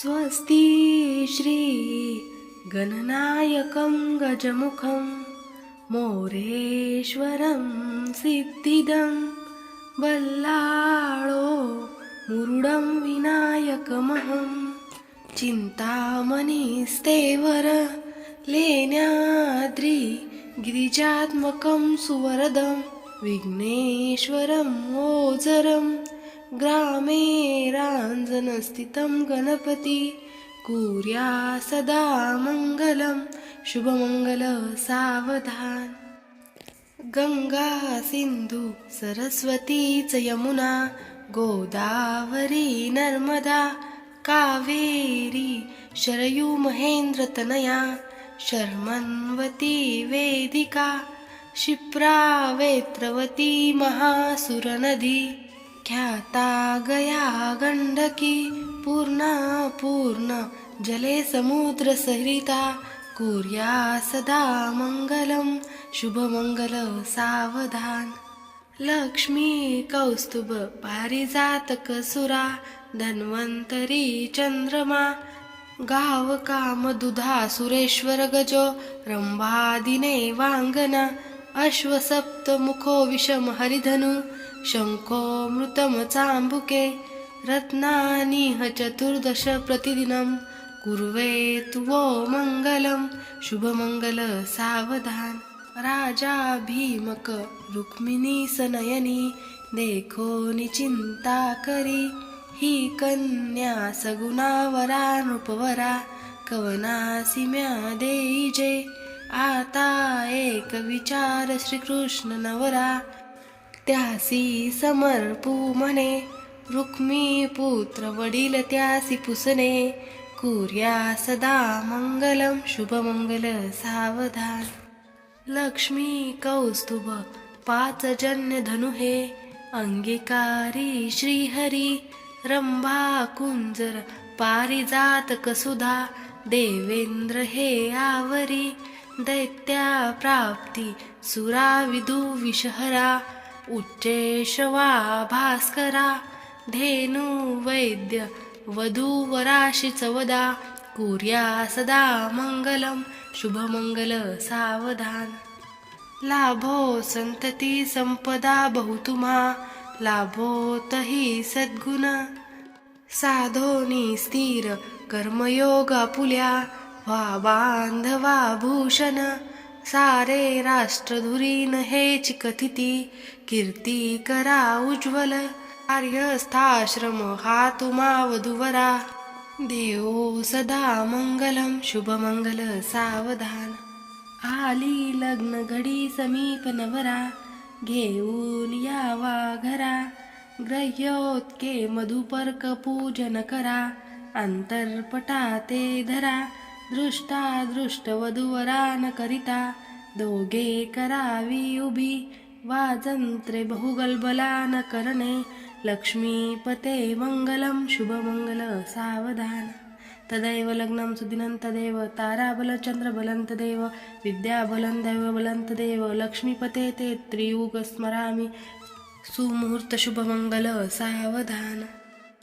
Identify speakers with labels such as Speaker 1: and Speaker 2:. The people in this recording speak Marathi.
Speaker 1: स्वस्ति श्री गणनायकं गजमुखं मोरेश्वरं सिद्धिदं बल्लाळो मुरुडं विनायकमहं चिन्तामणिस्तेवर लेण्याद्रि गिरिजात्मकं सुवरदं विघ्नेश्वरं ओझरं ग्रामे राञ्जनस्थितं गणपति कुर्या सदा मङ्गलं शुभमङ्गल सावधान। गंगा सरस्वती च यमुना गोदावरी नर्मदा कावेरी शरयू महेन्द्रतनया शर्मन्वती वेदिका क्षिप्रा वेत्रवती महासुरनदी। ख्याता गया गण्डकी पूर्णा पूर्ण जले समुद्रसरिता कुर्या सदा मङ्गलं शुभमङ्गल सावधान। लक्ष्मी कौस्तुभ पारिजातक सुरा धन्वन्तरी चन्द्रमा गावका मधुधा सुरेश्वर गजो रंभादिने वाङ्गना अश्वसप्तमुखो विषम हरिधनु शङ्को मृतं चाम्बुके रत्नानिह चतुर्दश प्रतिदिनं। कुर्वेतु वो मङ्गलं शुभमङ्गल सावधान। राजा भीमक रुक्मिणी सनयनी देखो चिंता करी। ही कन्या सगुणावरा नृपवरा कवनासी म्या देई जे। आता एक विचार श्रीकृष्ण नवरा त्यासी समर्पू म्हणे रुक्मी पुत्र वडील त्यासी पुसणे कुर्या सदा मंगलम शुभमंगल सावधान. लक्ष्मी कौस्तुभ पाच जन्य धनु हे अंगीकारी श्रीहरी रंभा कुंजर पारिजात कसुधा देवेंद्र हे आवरी. दैत्या प्राप्ती सुरा विदू विषहरा उच्चेशवा भास्करा धेनु वैद्य वधूवराशी चवदा कुर्या सदा मंगलम शुभमंगल सावधान। लाभो संतती संपदा बहुतुमा लाभोतही सद्गुण। साधोनी स्थिर कर्मयोग आपुल्या वा बांधवा भूषण सारे राष्ट्रधुरीन हे चिकथिती कीर्ती करा उज्ज्वल कार्यस्थाश्रम हा तुम्हा वधुवरा. सदा मंगलम शुभमंगल सावधान. आली लग्न घडी समीप नवरा घेऊन यावा घरा. ग्रह्योत्के मधुपर्क पूजन करा अंतरपटा ते धरा. दृष्टा दृष्टवधूवरान करिता दोघे करावी उभी वाजंत्रे बहुगलबलान करणे लक्ष्मीपते मंगलम शुभमंगल सावधान। तदैव लग्नं सुदिनन्तदेव तदेव ताराबलं चन्द्रबलं लक्ष्मीपते ते त्रियुग सुमुहूर्तशुभमङ्गल सावधान।